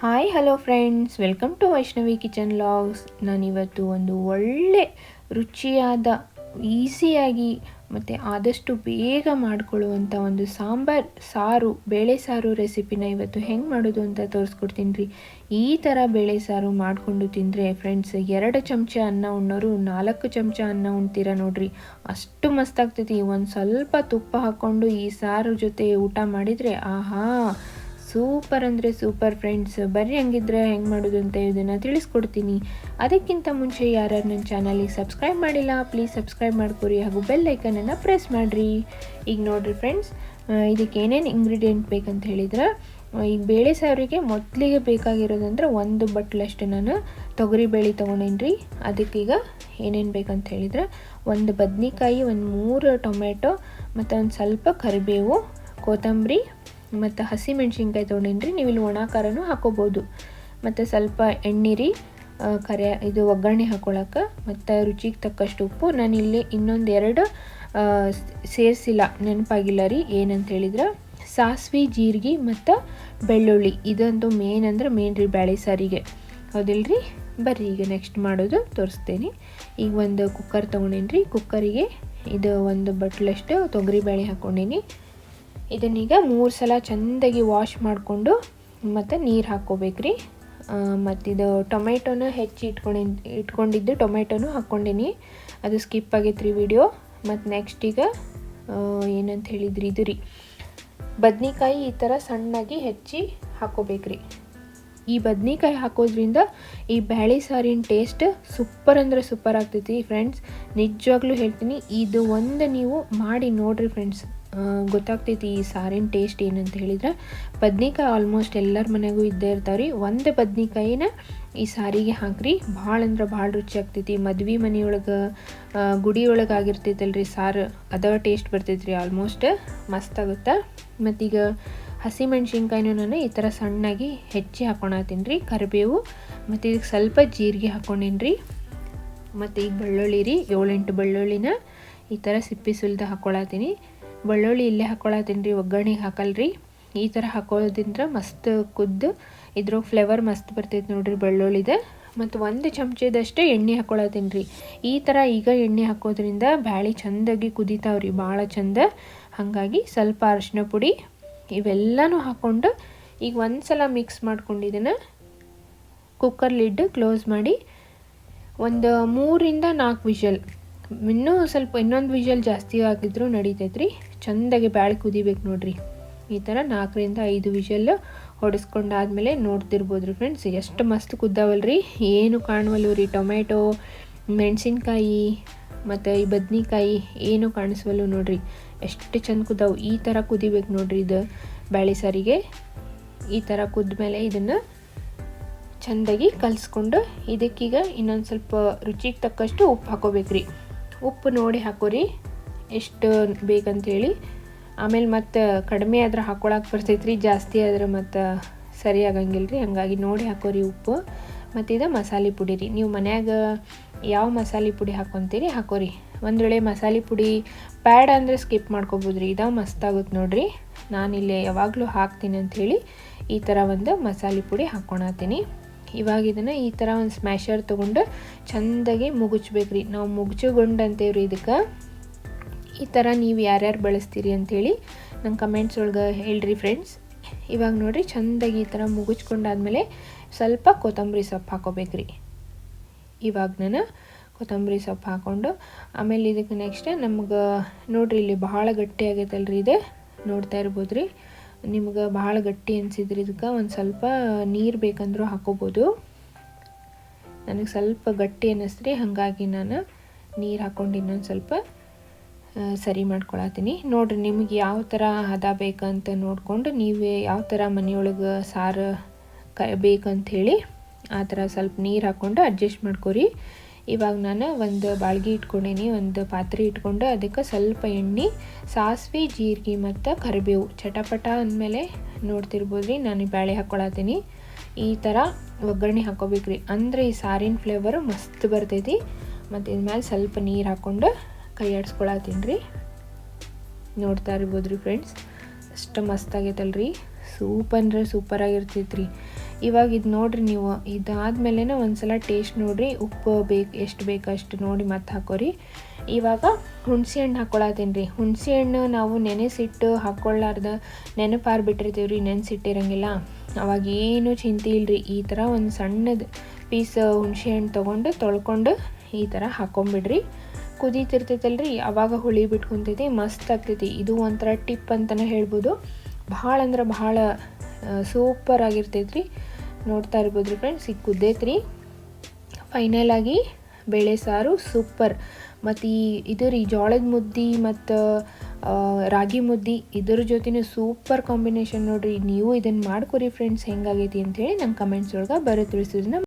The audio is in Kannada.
Hi hello friends welcome to Vaishnavi kitchen logs ನಾನಿವತ್ತು ಒಂದು ಒಳ್ಳೆ, ರುಚಿಯಾದ ಈಸಿಯಾಗಿ ಮತ್ತು ಆದಷ್ಟು ಬೇಗ ಮಾಡಿಕೊಳ್ಳುವಂಥ ಒಂದು ಸಾಂಬಾರ್ ಸಾರು, ಬೇಳೆ ಸಾರು ರೆಸಿಪಿನ ಇವತ್ತು ಹೆಂಗೆ ಮಾಡೋದು ಅಂತ ತೋರಿಸ್ಕೊಡ್ತೀನಿ ರೀ. ಈ ಥರ ಬೇಳೆ ಸಾರು ಮಾಡಿಕೊಂಡು ತಿಂದರೆ ಫ್ರೆಂಡ್ಸ್ ಎರಡು ಚಮಚ ಅನ್ನ ಉಣ್ಣೋರು ನಾಲ್ಕು ಚಮಚ ಅನ್ನ ಉಣ್ತೀರ ನೋಡ್ರಿ. ಅಷ್ಟು ಮಸ್ತಾಗ್ತೈತಿ ಒಂದು ಸ್ವಲ್ಪ ತುಪ್ಪ ಹಾಕ್ಕೊಂಡು ಈ ಸಾರು ಜೊತೆ ಊಟ ಮಾಡಿದರೆ, ಆಹಾ! ಸೂಪರ್ ಅಂದರೆ ಸೂಪರ್ ಫ್ರೆಂಡ್ಸ್. ಬರ್ರಿ ಹಂಗಿದ್ರೆ ಹೆಂಗೆ ಮಾಡೋದು ಅಂತ ಇದನ್ನು ತಿಳಿಸ್ಕೊಡ್ತೀನಿ. ಅದಕ್ಕಿಂತ ಮುಂಚೆ ಯಾರ್ಯಾರು ನನ್ನ ಚಾನಲಿಗೆ ಸಬ್ಸ್ಕ್ರೈಬ್ ಮಾಡಿಲ್ಲ, ಪ್ಲೀಸ್ ಸಬ್ಸ್ಕ್ರೈಬ್ ಮಾಡ್ಕೊರಿ ಹಾಗೂ ಬೆಲ್ ಐಕನನ್ನು ಪ್ರೆಸ್ ಮಾಡಿರಿ. ಈಗ ನೋಡಿರಿ ಫ್ರೆಂಡ್ಸ್ ಇದಕ್ಕೆ ಏನೇನು ಇಂಗ್ರೀಡಿಯೆಂಟ್ ಬೇಕಂತ ಹೇಳಿದ್ರೆ ಈಗ ಬೇಳೆ ಸಾರಿಗೆ ಮೊದಲಿಗೆ ಬೇಕಾಗಿರೋದಂದ್ರೆ ಒಂದು ಬಟ್ಲಷ್ಟು ನಾನು ತೊಗರಿ ಬೇಳೆ ರೀ ಅದಕ್ಕೀಗ ಏನೇನು ಬೇಕಂತ ಹೇಳಿದ್ರೆ, ಒಂದು ಬದ್ನಿಕಾಯಿ, ಒಂದು ಮೂರು ಟೊಮೆಟೊ ಮತ್ತು ಒಂದು ಸ್ವಲ್ಪ ಕರಿಬೇವು, ಕೊತ್ತಂಬರಿ ಮತ್ತು ಹಸಿಮೆಣ್ಸಿನ್ಕಾಯಿ ತೊಗೊಂಡಿನ್ರಿ, ನೀವು ಇಲ್ಲಿ ಒಣ ಖಾರನೂ ಹಾಕೋಬೋದು. ಮತ್ತು ಸ್ವಲ್ಪ ಎಣ್ಣೆ ಕರೆ ಇದು ಒಗ್ಗರಣೆ ಹಾಕ್ಕೊಳಕ್ಕೆ ಮತ್ತು ರುಚಿಗೆ ತಕ್ಕಷ್ಟು ಉಪ್ಪು. ನಾನಿಲ್ಲಿ ಇನ್ನೊಂದು ಎರಡು ಸೇರಿಸಿಲ್ಲ, ನೆನಪಾಗಿಲ್ಲ ರೀ, ಏನಂತ ಹೇಳಿದ್ರೆ. ಸಾಸಿವೆ, ಜೀರಿಗೆ ಮತ್ತು ಬೆಳ್ಳುಳ್ಳಿ, ಇದಂತೂ ಮೇನ್ ಅಂದ್ರೆ ಮೇನ್ ರೀ ಬ್ಯಾಳೆ ಸಾರಿಗೆ. ಹೌದಿಲ್ರಿ? ಬರ್ರಿ, ಈಗ ನೆಕ್ಸ್ಟ್ ಮಾಡೋದು ತೋರಿಸ್ತೇನೆ. ಈಗ ಒಂದು ಕುಕ್ಕರ್ ತೊಗೊಂಡೇನಿ ಕುಕ್ಕರಿಗೆ ಇದು ಒಂದು ಬಟ್ಲಷ್ಟು ತೊಗರಿಬೇಳೆ ಹಾಕ್ಕೊಂಡೀನಿ ಇದನ್ನೀಗ ಮೂರು ಸಲ ಚೆಂದಾಗಿ ವಾಶ್ ಮಾಡಿಕೊಂಡು ಮತ್ತು ನೀರು ಹಾಕ್ಕೋಬೇಕ್ರಿ. ಮತ್ತು ಇದು ಟೊಮೆಟೊನ ಹೆಚ್ಚಿ ಇಟ್ಕೊಂಡು, ಇಟ್ಕೊಂಡಿದ್ದು ಟೊಮೆಟೊನೂ ಹಾಕ್ಕೊಂಡಿನಿ. ಅದು ಸ್ಕಿಪ್ ಆಗೈತೆ ರೀ ವಿಡಿಯೋ ಮತ್ತು ನೆಕ್ಸ್ಟ್ ಈಗ ಏನಂತ ಹೇಳಿದ್ರಿ ಇದು ರೀ. ಬದ್ನಿಕಾಯಿ ಈ ಥರ ಸಣ್ಣಾಗಿ ಹೆಚ್ಚಿ ಹಾಕ್ಕೋಬೇಕ್ರಿ. ಈ ಬದ್ನಿಕಾಯಿ ಹಾಕೋದ್ರಿಂದ ಈ ಬ್ಯಾಳಿ ಸಾರಿನ ಟೇಸ್ಟ್ ಸೂಪರ್ ಅಂದರೆ ಸೂಪರ್ ಆಗ್ತೈತಿ ಫ್ರೆಂಡ್ಸ್ ನಿಜವಾಗ್ಲೂ ಹೇಳ್ತೀನಿ, ಇದು ಒಂದು ನೀವು ಮಾಡಿ ನೋಡಿರಿ ಫ್ರೆಂಡ್ಸ್ ಗೊತ್ತಾಗ್ತೈತಿ ಈ ಸಾರಿನ ಟೇಸ್ಟ್ ಏನಂತ ಹೇಳಿದ್ರೆ, ಬದ್ನಿಕಾಯಿ ಆಲ್ಮೋಸ್ಟ್ ಎಲ್ಲರ ಮನೆಗೂ ಇದ್ದೇ ಇರ್ತಾವೆ ರೀ ಒಂದು ಬದ್ನಿಕಾಯಿನ ಈ ಸಾರಿಗೆ ಹಾಕ್ರಿ. ಭಾಳ ಅಂದ್ರೆ ಭಾಳ ರುಚಿ ಆಗ್ತೈತಿ. ಮದ್ವೆ ಮನೆಯೊಳಗೆ ಗುಡಿ ಒಳಗೆ ಆಗಿರ್ತೈತಲ್ರಿ ಸಾರು ಅದ ಟೇಸ್ಟ್ ಬರ್ತೈತೆ ರೀ ಆಲ್ಮೋಸ್ಟ್ ಮಸ್ತ್ ಆಗುತ್ತೆ? ಮತ್ತೀಗ ಹಸಿಮೆಣ್ಸಿನ್ಕಾಯಿನೂ ನಾನು ಈ ಥರ ಸಣ್ಣಾಗಿ ಹೆಚ್ಚಿ ಹಾಕೊಳತ್ತೀನಿ ರೀ ಕರಿಬೇವು. ಮತ್ತು ಇದಕ್ಕೆ ಸ್ವಲ್ಪ ಜೀರಿಗೆ ಹಾಕ್ಕೊಂಡೀನಿ ರೀ ಮತ್ತು ಈಗ ಬೆಳ್ಳುಳ್ಳಿ ರೀ ಏಳೆಂಟು ಬೆಳ್ಳುಳ್ಳಿನ ಈ ಥರ ಸಿಪ್ಪಿ ಸುಲಿದು ಹಾಕ್ಕೊಳತ್ತೀನಿ ಬೆಳ್ಳುಳ್ಳಿ ಇಲ್ಲೇ ಹಾಕ್ಕೊಳತ್ತೀನಿ ರೀ, ಒಗ್ಗರಣೆಗೆ ಹಾಕಲ್ರಿ. ಈ ಥರ ಹಾಕೋದ್ರಿಂದ ಮಸ್ತ್ ಕುದ್ದು ಇದ್ರಾಗ ಫ್ಲೇವರ್ ಮಸ್ತ್ ಬರ್ತೈತೆ ನೋಡ್ರಿ ಬೆಳ್ಳುಳ್ಳಿದೆ. ಮತ್ತು ಒಂದು ಚಮಚದಷ್ಟು ಎಣ್ಣೆ ಹಾಕ್ಕೊಳತ್ತೀನಿ ರೀ. ಈ ಥರ ಈಗ ಎಣ್ಣೆ ಹಾಕೋದ್ರಿಂದ ಬ್ಯಾಳಿ ಚೆಂದಾಗಿ ಕುದಿತಾವ್ರಿ ಭಾಳ ಚಂದ. ಹಾಗಾಗಿ ಸ್ವಲ್ಪ ಅರಿಶಿನ ಪುಡಿ ಇವೆಲ್ಲನೂ ಹಾಕ್ಕೊಂಡು ಈಗ ಒಂದು ಸಲ ಮಿಕ್ಸ್ ಮಾಡ್ಕೊಂಡಿದ್ದನ್ನು ಕುಕ್ಕರ್ ಲಿಡ್ ಕ್ಲೋಸ್ ಮಾಡಿ ಒಂದು ಮೂರಿಂದ ನಾಲ್ಕು ವಿಷಲ್ ಇನ್ನೂ ಸ್ವಲ್ಪ ಇನ್ನೊಂದು ವಿಷಲ್ ಜಾಸ್ತಿ ಆಗಿದ್ರು ನಡೀತೈತ್ರಿ. ಚೆಂದಾಗಿ ಬ್ಯಾಳೆ ಕುದಿಬೇಕು ನೋಡ್ರಿ. ಈ ಥರ ನಾಲ್ಕರಿಂದ ಐದು ವಿಷಲ್ ಹೊಡೆಸ್ಕೊಂಡಾದ್ಮೇಲೆ ನೋಡ್ತಿರ್ಬೋದು ರೀ ಫ್ರೆಂಡ್ಸ್ ಎಷ್ಟು ಮಸ್ತ್ ಕುದ್ದಾವಲ್ರಿ. ಏನು ಕಾಣುವಲ್ವ ರೀ. ಟೊಮೆಟೊ ಮೆಣಸಿನ್ಕಾಯಿ ಮತ್ತು ಈ ಬದ್ನಿಕಾಯಿ ಏನು ಕಾಣಿಸ್ವಲ್ಲು ನೋಡ್ರಿ. ಎಷ್ಟು ಚಂದ ಕುದ್ದಾವು. ಈ ಥರ ಕುದಿಬೇಕು ನೋಡ್ರಿ ಇದು ಬ್ಯಾಳೆ ಸಾರಿಗೆ. ಈ ಥರ ಕುದ್ಮೇಲೆ ಇದನ್ನು ಚೆಂದಾಗಿ ಕಲಿಸ್ಕೊಂಡು ಇದಕ್ಕೀಗ ಇನ್ನೊಂದು ಸ್ವಲ್ಪ ರುಚಿಗೆ ತಕ್ಕಷ್ಟು ಉಪ್ಪು ಹಾಕೋಬೇಕ್ರಿ. ಉಪ್ಪು ನೋಡಿ ಹಾಕೋರಿ. ಎಷ್ಟು ಬೇಕಂತೇಳಿ. ಆಮೇಲೆ ಮತ್ತು ಕಡಿಮೆ ಆದ್ರೆ ಹಾಕೊಳಕ್ಕೆ ಬರ್ತೈತ್ರಿ, ಜಾಸ್ತಿ ಆದ್ರೆ ಮತ್ತು ಸರಿ ಆಗಂಗಿಲ್ಲ ರೀ ಹಾಗಾಗಿ ನೋಡಿ ಹಾಕೋರಿ ಉಪ್ಪು. ಮತ್ತು ಇದು ಮಸಾಲೆ ಪುಡಿ ರೀ. ನೀವು ಮನ್ಯಾಗ ಯಾವ ಮಸಾಲೆ ಪುಡಿ ಹಾಕ್ಕೊತೀರಿ ಹಾಕೋರಿ. ಒಂದು ವೇಳೆ ಮಸಾಲೆ ಪುಡಿ ಪ್ಯಾಡ್ ಅಂದರೆ ಸ್ಕಿಪ್ ಮಾಡ್ಕೊಬೋದು ರೀ ಇದು ಮಸ್ತಾಗುತ್ತೆ ನೋಡಿರಿ. ಇಲ್ಲಿ ಯಾವಾಗಲೂ ಹಾಕ್ತೀನಿ ಅಂಥೇಳಿ ಈ ಥರ ಒಂದು ಮಸಾಲೆ ಪುಡಿ ಹಾಕ್ಕೊಳತ್ತೀನಿ ಇವಾಗ ಇದನ್ನು ಈ ಥರ ಒಂದು ಸ್ಮ್ಯಾಶರ್ ತೊಗೊಂಡು ಚೆಂದಾಗಿ ರೀ ನಾವು ಮುಗುಚುಗೊಂಡು ಅಂತೇವ್ರಿ ಇದಕ್ಕೆ. ಈ ಥರ ನೀವು ಯಾರ್ಯಾರು ಬಳಸ್ತೀರಿ ಅಂಥೇಳಿ ನಂಗೆ ಕಮೆಂಟ್ಸ್ ಒಳಗೆ ಹೇಳ್ರಿ ಫ್ರೆಂಡ್ಸ್ ಇವಾಗ ನೋಡಿರಿ ಚೆಂದಾಗಿ ಈ ಥರ ಮುಗಿಸ್ಕೊಂಡಾದ್ಮೇಲೆ ಸ್ವಲ್ಪ ಕೊತ್ತಂಬರಿ ಸೊಪ್ಪು ಹಾಕೋಬೇಕ್ರಿ. ಇವಾಗ ನಾನು ಕೊತ್ತಂಬರಿ ಸೊಪ್ಪು ಹಾಕ್ಕೊಂಡು ಆಮೇಲೆ ಇದಕ್ಕೆ ನೆಕ್ಸ್ಟ್ ನಮ್ಗೆ ನೋಡಿರಿ ಇಲ್ಲಿ ಭಾಳ ಗಟ್ಟಿ ಆಗೈತಲ್ರಿ ಇದು. ನೋಡ್ತಾ ಇರ್ಬೋದು ರೀ ನಿಮ್ಗೆ ಭಾಳ ಗಟ್ಟಿ ಅನಿಸಿದ್ರೆ ಇದಕ್ಕೆ ಒಂದು ಸ್ವಲ್ಪ ನೀರು ಬೇಕಂದರೂ ಹಾಕೋಬೋದು. ನನಗೆ ಸ್ವಲ್ಪ ಗಟ್ಟಿ ಅನ್ನಿಸ್ರಿ ಹಾಗಾಗಿ ನಾನು ನೀರು ಹಾಕ್ಕೊಂಡು ಇನ್ನೊಂದು ಸ್ವಲ್ಪ ಸರಿ ಮಾಡ್ಕೊಳತ್ತೀನಿ. ನೋಡಿರಿ ನಿಮಗೆ ಯಾವ ಥರ ಹದ ಬೇಕಂತ ನೋಡಿಕೊಂಡು ನೀವೇ ಯಾವ ಥರ ಮನೆಯೊಳಗೆ ಸಾರು ಕ ಬೇಕಂಥೇಳಿ ಆ ಥರ ಸ್ವಲ್ಪ ನೀರು ಹಾಕ್ಕೊಂಡು ಅಡ್ಜಸ್ಟ್ ಮಾಡ್ಕೊರಿ. ಇವಾಗ ನಾನು ಒಂದು ಬಾಳ್ಗಿ ಇಟ್ಕೊಂಡೀನಿ, ಒಂದು ಪಾತ್ರೆ ಇಟ್ಕೊಂಡು ಅದಕ್ಕೆ ಸ್ವಲ್ಪ ಎಣ್ಣೆ, ಸಾಸಿವೆ, ಜೀರಿಗೆ ಮತ್ತು ಕರಿಬೇವು ಚಟಪಟ ಅಂದಮೇಲೆ ನೋಡ್ತಿರ್ಬೋದು ರೀ ನಾನು ಬ್ಯಾಳೆ ಹಾಕ್ಕೊಳತ್ತೀನಿ ಈ ಥರ ಒಗ್ಗರಣೆ ಹಾಕೋಬೇಕ್ರಿ. ಅಂದರೆ ಈ ಸಾರಿನ ಫ್ಲೇವರು ಮಸ್ತ್ ಬರ್ತೈತಿ. ಮತ್ತು ಇದ್ಮೇಲೆ ಸ್ವಲ್ಪ ನೀರು ಹಾಕ್ಕೊಂಡು ಕೈ ರೀ ನೋಡ್ತಾ ಇರ್ಬೋದು ರೀ ಫ್ರೆಂಡ್ಸ್ ಅಷ್ಟು ಮಸ್ತ್ ಆಗೈತಲ್ರಿ. ಸೂಪ್ ಅಂದರೆ ಸೂಪರಾಗಿರ್ತೈತೆ ರೀ ಇವಾಗ ಇದು ನೋಡಿರಿ ನೀವು ಇದಾದ್ಮೇಲೆ ಒಂದು ಸಲ ಟೇಸ್ಟ್ ನೋಡಿರಿ, ಉಪ್ಪು ಬೇಕು, ಎಷ್ಟು ಬೇಕು ಅಷ್ಟು ನೋಡಿ ಮತ್ತೆ ಹಾಕೋರಿ. ಇವಾಗ ಹುಣಸೆ ಹಣ್ಣು ಹಾಕ್ಕೊಳತ್ತೀನಿ ರೀ ಹುಣಸೆ ಹಣ್ಣು ನಾವು ನೆನೆಸಿಟ್ಟು ಹಾಕ್ಕೊಳ್ಳಾರ್ದ ನೆನಪಾರು ಬಿಟ್ಟಿರ್ತೀವಿ ರೀ ನೆನೆಸಿಟ್ಟಿರಂಗಿಲ್ಲ. ಅವಾಗ ಏನು ಚಿಂತೆ ಇಲ್ರಿ, ಈ ಥರ ಒಂದು ಸಣ್ಣದು ಪೀಸ್ ಹುಣಸೆ ಹಣ್ಣು ತೊಗೊಂಡು ತೊಳ್ಕೊಂಡು ಈ ಥರ ಹಾಕ್ಕೊಂಬಿಡ್ರಿ ಕುದೀತಿರ್ತೈತಲ್ರಿ, ಅವಾಗ ಹುಳಿ ಬಿಟ್ಕೊತೈತಿ ಮಸ್ತ್ ಆಗ್ತೈತಿ. ಇದು ಒಂಥರ ಟಿಪ್ ಅಂತಲೇ ಹೇಳ್ಬೋದು. ಭಾಳ ಅಂದ್ರೆ ಭಾಳ ಸೂಪರ್ ಆಗಿರ್ತೈತ್ರಿ. ನೋಡ್ತಾ ಇರ್ಬೋದು ಫ್ರೆಂಡ್ಸ್ ಈಗ ಕುದ್ದೈತ್ರಿ ಫೈನಲ್ ಆಗಿ ಬೇಳೆ ಸಾರು ಸೂಪರ್. ಮತ್ತು ಈ ಇದು ರೀ ಜೋಳದ ಮುದ್ದೆ ಮತ್ತು ರಾಗಿ ಮುದ್ದೆ ಇದ್ರ ಜೊತೆನೂ ಸೂಪರ್ ಕಾಂಬಿನೇಷನ್ ನೋಡಿರಿ. ನೀವು ಇದನ್ನು ಮಾಡ್ಕೊರಿ ಫ್ರೆಂಡ್ಸ್ ಹೆಂಗಾಗೈತಿ ಅಂತೇಳಿ ನಮ್ಮ ಕಮೆಂಟ್ಸ್ ಒಳಗೆ ಬರೋ ತಿಳಿಸೋದನ್ನ